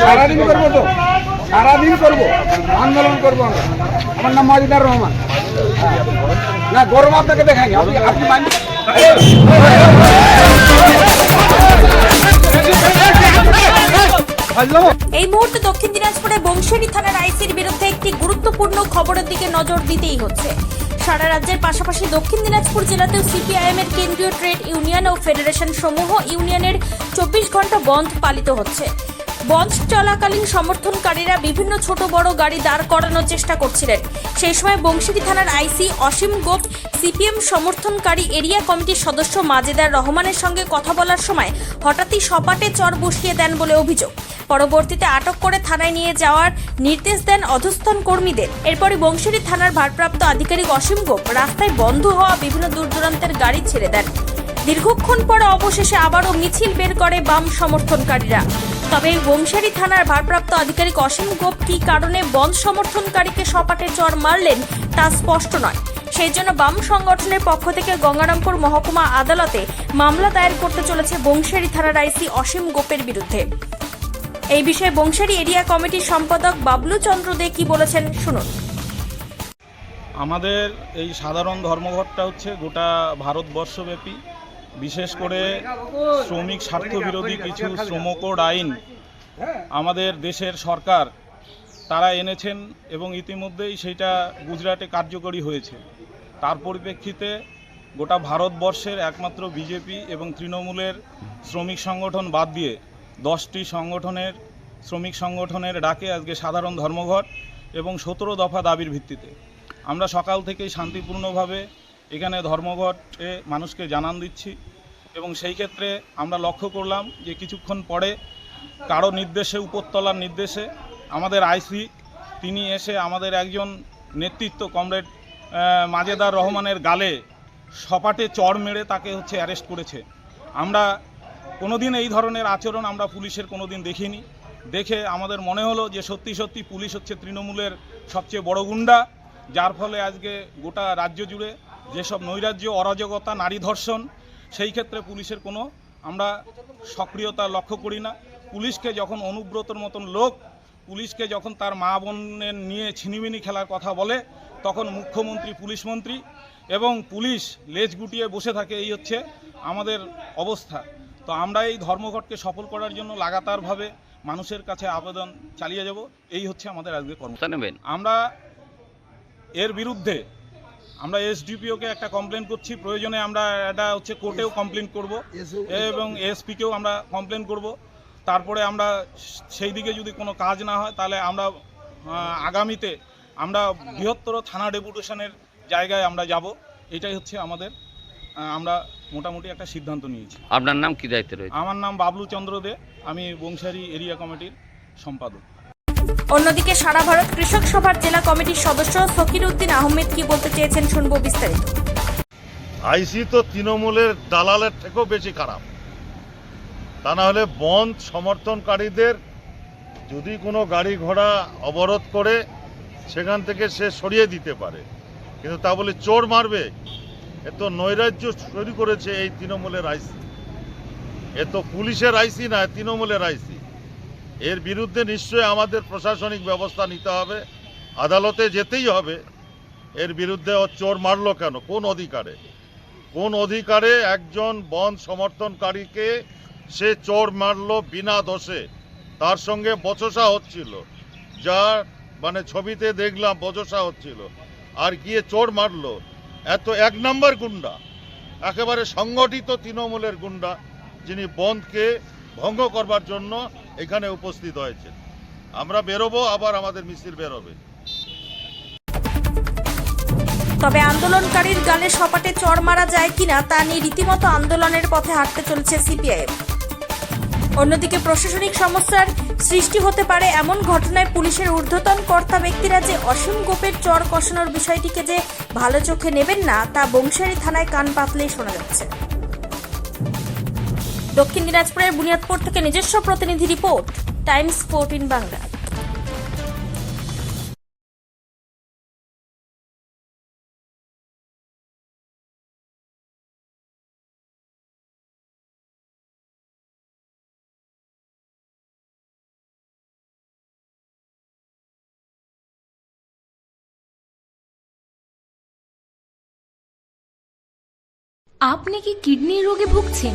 সারাদিন করব তো। সারাদিন করব। আন্দোলন করব আমরা। আমার নাম মাজিদার রহমান। না গরম আপনাকে দেখাইনি। আপনি আপনি এই মুহূর্তে দক্ষিণ দিনাজপুরে বংশেরী থানার আইসির বিরুদ্ধে একটি গুরুত্বপূর্ণ খবরের দিকে নজর দিতেই হচ্ছে। সারা রাজ্যের পাশাপাশি দক্ষিণ দিনাজপুর জেলাতেও সিপিআইএম এর কেন্দ্রীয় ট্রেড ইউনিয়ন ও ফেডারেশন সমূহ ইউনিয়নের চব্বিশ ঘণ্টা বন্ধ পালিত হচ্ছে। বন্ধ চলাকালীন সমর্থনকারীরা বিভিন্ন ছোট বড় গাড়ি দাঁড় করানোর চেষ্টা করছিলেন। সেই সময় বংশীটি থানার আইসি অসীম গোপ, সিপিএম সমর্থনকারী এরিয়া কমিটির সদস্য মাজেদার রহমানের সঙ্গে কথা বলার সময় হঠাৎই সপাটে চর বসিয়ে দেন বলে অভিযোগ। পরবর্তীতে আটক করে থানায় নিয়ে যাওয়ার নির্দেশ দেন অধস্তন কর্মীদের। এরপরই বংশীরি থানার ভারপ্রাপ্ত আধিকারিক অসীম গোপ রাস্তায় বন্ধ হওয়া বিভিন্ন দূর গাড়ি ছেড়ে দেন। দীর্ঘক্ষণ পর অবশেষে আবারও মিছিল বের করে বাম সমর্থনকারীরা। তবে বংশারী থানার ভারপ্রাপ্ত আধিকারিক অসীম গোপ কী কারণে বন্ধ সমর্থনকারীকে সপাটে চর মারলেন তা স্পষ্ট নয়। সেই জন্য বাম সংগঠনের পক্ষ থেকে গঙ্গারামপুর মহকুমা আদালতে মামলা দায়ের করতে চলেছে বংশারী থানার আইসি অসীম গোপের বিরুদ্ধে। এই বিষয়ে বংশারী এরিয়া কমিটির সম্পাদক বাবলু চন্দ্র দে কি বলেছেন শুনুন। আমাদের এই সাধারণ ধর্মঘটটা হচ্ছে গোটা ভারতবর্ষব্যাপী। বিশেষ করে শ্রমিক স্বার্থবিরোধী কিছু শ্রমকোড আইন আমাদের দেশের সরকার তারা এনেছেন এবং ইতিমধ্যেই সেইটা গুজরাটে কার্যকরী হয়েছে। তার পরিপ্রেক্ষিতে গোটা ভারতবর্ষের একমাত্র বিজেপি এবং তৃণমূলের শ্রমিক সংগঠন বাদ দিয়ে দশটি সংগঠনের শ্রমিক সংগঠনের ডাকে আজকে সাধারণ ধর্মঘট এবং সতেরো দফা দাবির ভিত্তিতে। আমরা সকাল থেকেই শান্তিপূর্ণভাবে এখানে ধর্মঘটে মানুষকে জানান দিচ্ছি এবং সেই ক্ষেত্রে আমরা লক্ষ্য করলাম যে কিছুক্ষণ পরে কারও নির্দেশে, উপরতলার নির্দেশে আমাদের আইসি, তিনি এসে আমাদের একজন নেতৃত্ব কমরেড মাজেদার রহমানের গালে সপাটে চড় মেরে তাকে হচ্ছে অ্যারেস্ট করেছে। আমরা কোনোদিন এই ধরনের আচরণ আমরা পুলিশের কোনোদিন দেখিনি। দেখে আমাদের মনে হলো যে সত্যি সত্যি পুলিশ হচ্ছে তৃণমূলের সবচেয়ে বড় গুন্ডা, যার ফলে আজকে গোটা রাজ্য জুড়ে যেসব নৈরাজ্য অরাজকতা নারী ধর্ষণ সেই ক্ষেত্রে পুলিশের কোনো আমরা সক্রিয়তা লক্ষ্য করি না। পুলিশকে যখন অনুব্রতর মতন লোক পুলিশকে যখন তার মা বোনের নিয়ে ছিনিমিনি খেলার কথা বলে তখন মুখ্যমন্ত্রী পুলিশ মন্ত্রী এবং পুলিশ লেজ গুটিয়ে বসে থাকে এই হচ্ছে আমাদের অবস্থা। তো আমরা এই ধর্মঘটকে সফল করার জন্য লাগাতারভাবে মানুষের কাছে আবেদন চালিয়ে যাব। এই হচ্ছে আমাদের আজকে কর্ম ব্যবস্থা নেবেন? আমরা এর বিরুদ্ধে আমরা এসডিপিওকে একটা কমপ্লেন করছি প্রয়োজনে আমরা এটা হচ্ছে কোর্টেও কমপ্লেন করব এবং এসপিকেও আমরা কমপ্লেন করব। তারপরে আমরা সেই দিকে যদি কোনো কাজ না হয় তাহলে আমরা আগামীতে আমরা বৃহত্তর থানা ডেপুটেশনের জায়গায় আমরা যাব। এটাই হচ্ছে আমাদের আমরা মোটামুটি একটা সিদ্ধান্ত নিয়েছি। আপনার নাম কি দায়িত্বে রয়েছে? আমার নাম বাবলু চন্দ্র দে আমি বংশারী এরিয়া কমিটির সম্পাদক। অন্যদিকে সারা ভারত কৃষক সভার জেলা কমিটির সদস্য ফকির উদ্দিন আহমেদ কি বলতে চেয়েছেন শুনব বিস্তারিত। আইসি তো তৃণমূলের দালালের থেকেও বেশি খারাপ। তা না হলে বন্ধ সমর্থনকারীদের যদি কোনো গাড়ি ঘোড়া অবরোধ করে সেখান থেকে সে সরিয়ে দিতে পারে। কিন্তু তা বলে চোর মারবে, এ তো নৈরাজ্য শুরু করেছে এই তৃণমূলের আইসি। এ তো পুলিশের আইসি না তৃণমূলের আইসি। এর বিরুদ্ধে নিশ্চয়ই আমাদের প্রশাসনিক ব্যবস্থা নিতে হবে। আদালতে যেতেই হবে। এর বিরুদ্ধে ও চোর মারলো কেন? কোন অধিকারে? কোন অধিকারে একজন বন্ধ সমর্থনকারীকে সে চোর মারল বিনা দোষে? তার সঙ্গে বচসা হচ্ছিল। যা মানে ছবিতে দেখলাম বচসা হচ্ছিল। আর গিয়ে চোর মারলো। এত এক নম্বর গুন্ডা। একেবারে সংগঠিত তৃণমূলের গুন্ডা, যিনি বন্ধকে ভঙ্গ করবার জন্য এখানে উপস্থিত হয়েছে আমরা বেরোবো, আবার আমাদের মিছিল বেরোবে। তবে আন্দোলনকারীর গালে সপাটে চড় মারা যায় কিনা তা নিয়ে রীতিমতো আন্দোলনের পথে হাঁটতে চলেছে সিপিআইএম। অন্যদিকে প্রশাসনিক সমস্যার সৃষ্টি হতে পারে এমন ঘটনায় পুলিশের ঊর্ধ্বতন কর্তা ব্যক্তিরা যে অসীম গোপের চর কষানোর বিষয়টিকে যে ভালো চোখে নেবেন না, তা বংশারী থানায় কান পাতলেই শোনা যাচ্ছে। দক্ষিণ দিনাজপুরের বুনিয়াদপুর থেকে নিজস্ব প্রতিনিধি রিপোর্ট, টাইমস ফোরটিন বাংলা। আপনি কি কিডনির রোগে ভুগছেন?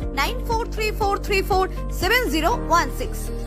94343470016.